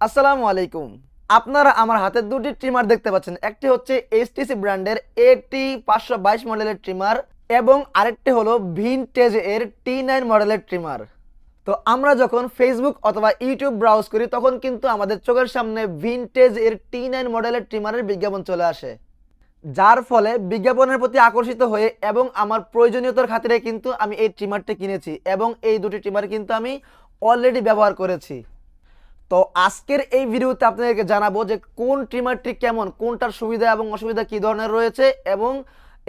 আসসালামু আলাইকুম। আপনারা আমার হাতে দুটি ট্রিমার দেখতে পাচ্ছেন। একটি হচ্ছে এইচটিসি ব্র্যান্ডের এটি পাঁচশো বাইশ মডেলের ট্রিমার এবং আরেকটি হলো ভিনটেজ এর টি নাইন মডেলের ট্রিমার তো আমরা যখন ফেসবুক অথবা ইউটিউব ব্রাউজ করি, তখন কিন্তু আমাদের চোখের সামনে ভিনটেজ এর টি নাইন মডেলের ট্রিমারের বিজ্ঞাপন চলে আসে। যার ফলে বিজ্ঞাপনের প্রতি আকর্ষিত হয়ে এবং আমার প্রয়োজনীয়তার খাতিরে কিন্তু আমি এই ট্রিমারটি কিনেছি এবং এই দুটি ট্রিমার কিন্তু আমি অলরেডি ব্যবহার করেছি। তো আজকের এই ভিডিওতে আপনাদেরকে জানাব যে কোন ট্রিমারটি কেমন, কোনটার সুবিধা এবং অসুবিধা কী ধরনের রয়েছে এবং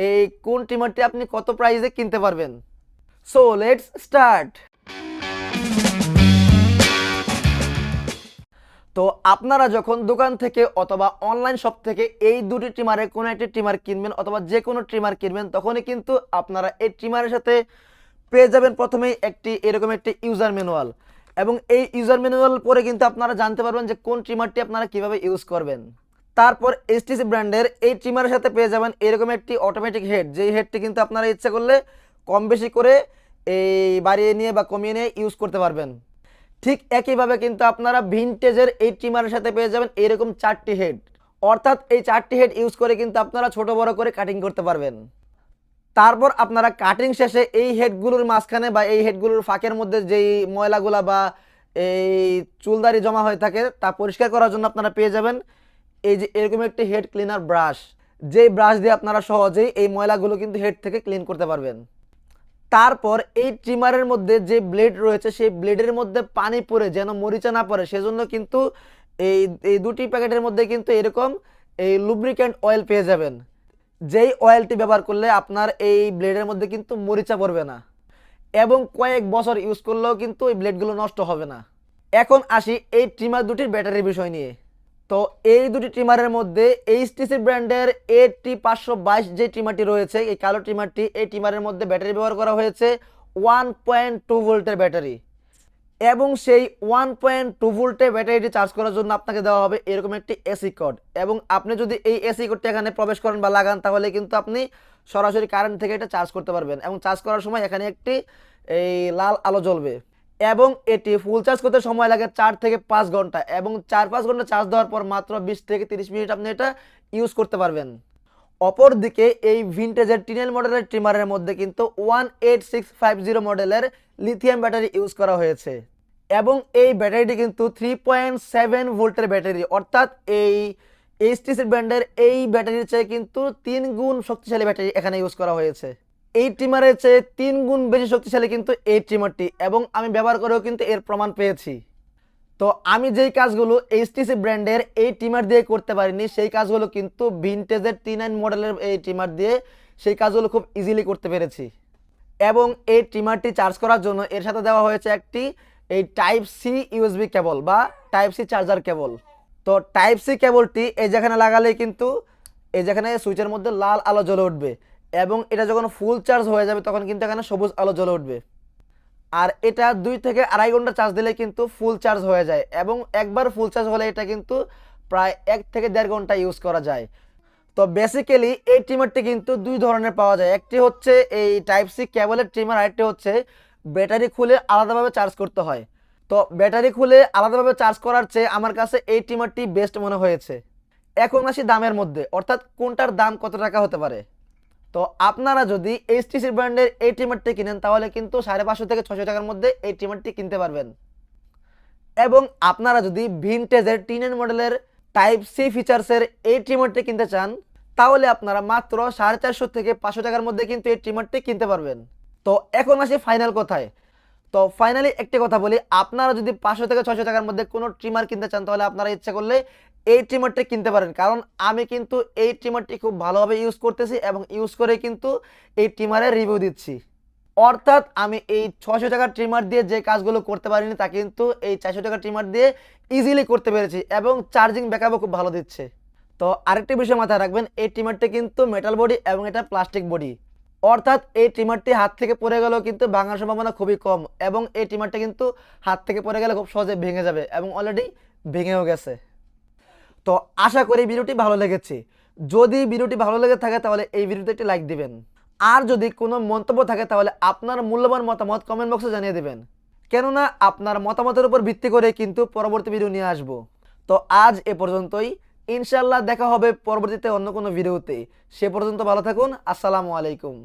এই কোন ট্রিমারটি আপনি কত প্রাইসে কিনতে পারবেন। সো লেটস স্টার্ট তো আপনারা যখন দোকান থেকে অথবা অনলাইন শপ থেকে এই দুটি ট্রিমারে কোনো একটি ট্রিমার কিনবেন অথবা যে কোনো ট্রিমার কিনবেন, তখনই কিন্তু আপনারা এই ট্রিমারের সাথে পেয়ে যাবেন প্রথমেই একটি এরকম একটি ইউজার ম্যানুয়াল এবং এই ইউজার ম্যানুয়াল পরে কিন্তু আপনারা জানতে পারবেন যে কোন ট্রিমারটি আপনারা কীভাবে ইউজ করবেন। তারপর এসটিসি ব্র্যান্ডের এই ট্রিমারের সাথে পেয়ে যাবেন এরকম একটি অটোমেটিক হেড যেই হেডটি কিন্তু আপনারা ইচ্ছা করলে কম বেশি করে এই বাড়িয়ে নিয়ে বা কমিয়ে নিয়ে ইউজ করতে পারবেন। ঠিক একইভাবে কিন্তু আপনারা ভিনটেজের এই ট্রিমারের সাথে পেয়ে যাবেন এরকম চারটি হেড অর্থাৎ এই চারটি হেড ইউজ করে কিন্তু আপনারা ছোট বড় করে কাটিং করতে পারবেন। তারপর আপনারা কাটিং শেষে এই হেডগুলোর মাঝখানে বা এই হেডগুলোর ফাঁকের মধ্যে যেই ময়লাগুলা বা এই চুলদারি জমা হয়ে থাকে, তা পরিষ্কার করার জন্য আপনারা পেয়ে যাবেন এই যে এরকম একটি হেড ক্লিনার ব্রাশ যেই ব্রাশ দিয়ে আপনারা সহজেই এই ময়লাগুলো কিন্তু হেড থেকে ক্লিন করতে পারবেন। তারপর এই ট্রিমারের মধ্যে যে ব্লেড রয়েছে, সেই ব্লেডের মধ্যে পানি পড়ে, যেন মরিচা না পড়ে, সেজন্য কিন্তু এই এই দুটি প্যাকেটের মধ্যে কিন্তু এরকম এই লুব্রিক্যান্ট অয়েল পেয়ে যাবেন। যেই অয়েলটি ব্যবহার করলে আপনার এই ব্লেডের মধ্যে কিন্তু মরিচা পড়বে না। এবং কয়েক বছর ইউজ করলেও কিন্তু এই ব্লেডগুলো নষ্ট হবে না। এখন আসি এই ট্রিমার দুটির ব্যাটারির বিষয় নিয়ে। তো এই দুটি ট্রিমারের মধ্যে এইচটিসি ব্র্যান্ডের এটি পাঁচশো বাইশ যে ট্রিমারটি রয়েছে, এই কালো ট্রিমারটি এই ট্রিমারের মধ্যে ব্যাটারি ব্যবহার করা হয়েছে ওয়ান পয়েন্ট টু ভোল্টের ব্যাটারি এবং সেই ওয়ান পয়েন্ট টু ভোল্টের ব্যাটারিটি চার্জ করার জন্য আপনাকে দেওয়া হবে এরকম একটি এসি কোড এবং আপনি যদি এই এসি কোডটি এখানে প্রবেশ করেন বা লাগান, তাহলে কিন্তু আপনি সরাসরি কারেন্ট থেকে এটা চার্জ করতে পারবেন। এবং চার্জ করার সময় এখানে একটি এই লাল আলো জ্বলবে। এবং এটি ফুল চার্জ করতে সময় লাগে চার থেকে পাঁচ ঘণ্টা। এবং চার পাঁচ ঘণ্টা চার্জ দেওয়ার পর মাত্র বিশ থেকে তিরিশ মিনিট আপনি এটা ইউজ করতে পারবেন। অপরদিকে এই ভিনটেজের টিনেল মডেলের ট্রিমারের মধ্যে কিন্তু one eight six five zero মডেলের লিথিয়াম ব্যাটারি ইউজ করা হয়েছে। এবং এই ব্যাটারিটি কিন্তু থ্রি পয়েন্ট সেভেন ভোল্টের ব্যাটারি অর্থাৎ এই এইচটিসি ব্র্যান্ডের এই ব্যাটারির চেয়ে কিন্তু তিন গুণ শক্তিশালী ব্যাটারি এখানে ইউজ করা হয়েছে। এই ট্রিমারের চেয়ে তিন গুণ বেশি শক্তিশালী কিন্তু এই ট্রিমারটি এবং আমি ব্যবহার করেও কিন্তু এর প্রমাণ পেয়েছি। তো আমি যেই কাজগুলো এইচটিসি ব্র্যান্ডের এই টিমার দিয়ে করতে পারিনি, সেই কাজগুলো কিন্তু ভিনটেজের টি নাইন মডেলের এই টিমার দিয়ে সেই কাজগুলো খুব ইজিলি করতে পেরেছি। এবং এই ট্রিমারটি চার্জ করার জন্য এর সাথে দেওয়া হয়েছে একটি এই টাইপ সি ইউএসবি কেবল বা টাইপ সি চার্জার কেবল তো টাইপ সি কেবলটি এই যেখানে লাগালেই কিন্তু এই যেখানে সুইচের মধ্যে লাল আলো জ্বলে উঠবে এবং এটা যখন ফুল চার্জ হয়ে যাবে তখন কিন্তু এখানে সবুজ আলো জ্বলে উঠবে। আর এটা দুই থেকে আড়াই ঘণ্টা চার্জ দিলে কিন্তু ফুল চার্জ হয়ে যায় এবং একবার ফুল চার্জ হলে এটা কিন্তু প্রায় এক থেকে দেড় ঘণ্টা ইউজ করা যায়। তো বেসিক্যালি এই ট্রিমারটি কিন্তু দুই ধরনের পাওয়া যায়। একটি হচ্ছে এই টাইপ সি কেবলের ট্রিমার আরেকটি হচ্ছে ব্যাটারি খুলে আলাদাভাবে চার্জ করতে হয়। তো ব্যাটারি খুলে আলাদাভাবে চার্জ করার চেয়ে আমার কাছে এই ট্রিমারটি বেস্ট মনে হয়েছে। এখন আসি দামের মধ্যে, অর্থাৎ কোনটার দাম কত টাকা হতে পারে? তো আপনারা যদি এইচটিসি ব্র্যান্ডের এই ট্রিমারটি কিনেন, তাহলে কিন্তু সাড়ে পাঁচশো থেকে ছশো টাকার মধ্যে এই ট্রিমারটি কিনতে পারবেন। এবং আপনারা যদি ভিনটেজের টিনের মডেলের টাইপ সি ফিচার্সের এই ট্রিমারটি কিনতে চান, তাহলে আপনারা মাত্র সাড়ে চারশো থেকে পাঁচশো টাকার মধ্যে কিন্তু এই ট্রিমারটি কিনতে পারবেন। তো এখন আসি ফাইনাল কথায়। তো ফাইনালি একটি কথা বলি, আপনারা যদি পাঁচশো থেকে ছশো টাকার মধ্যে কোনো ট্রিমার কিনতে চান, তাহলে আপনারা ইচ্ছা করলে এই ট্রিমারটি কিনতে পারেন। কারণ আমি কিন্তু এই ট্রিমারটি খুব ভালোভাবে ইউজ করতেছি এবং ইউজ করে কিন্তু এই ট্রিমারের রিভিউ দিচ্ছি। অর্থাৎ আমি এই ছশো টাকার ট্রিমার দিয়ে যে কাজগুলো করতে পারিনি, তা কিন্তু এই চারশো টাকার ট্রিমার দিয়ে ইজিলি করতে পেরেছি এবং চার্জিং ব্যাকআপও খুব ভালো দিচ্ছে। তো আরেকটি বিষয় মাথায় রাখবেন, এই ট্রিমারটি কিন্তু মেটাল বডি এবং এটা প্লাস্টিক বডি অর্থাৎ এই ট্রিমারটি হাত থেকে পড়ে গেলেও কিন্তু ভাঙার সম্ভাবনা খুবই কম এবং এই ট্রিমারটা কিন্তু হাত থেকে পড়ে গেলে খুব সহজে ভেঙে যাবে এবং অলরেডি ভেঙেও গেছে। তো আশা করি ভিডিওটি ভালো লেগেছে। যদি ভিডিওটি ভালো লেগে থাকে তাহলে এই ভিডিওতে একটি লাইক দিবেন। আর যদি কোনো মন্তব্য থাকে তাহলে আপনার মূল্যবান মতামত কমেন্ট বক্সে জানিয়ে দেবেন। কেননা আপনার মতামতের উপর ভিত্তি করে কিন্তু পরবর্তী ভিডিও নিয়ে আসব। তো আজ এ পর্যন্তই। ইনশাল্লাহ দেখা হবে পরবর্তীতে অন্য কোনো ভিডিওতে। সে পর্যন্ত ভালো থাকুন আসসালামু আলাইকুম।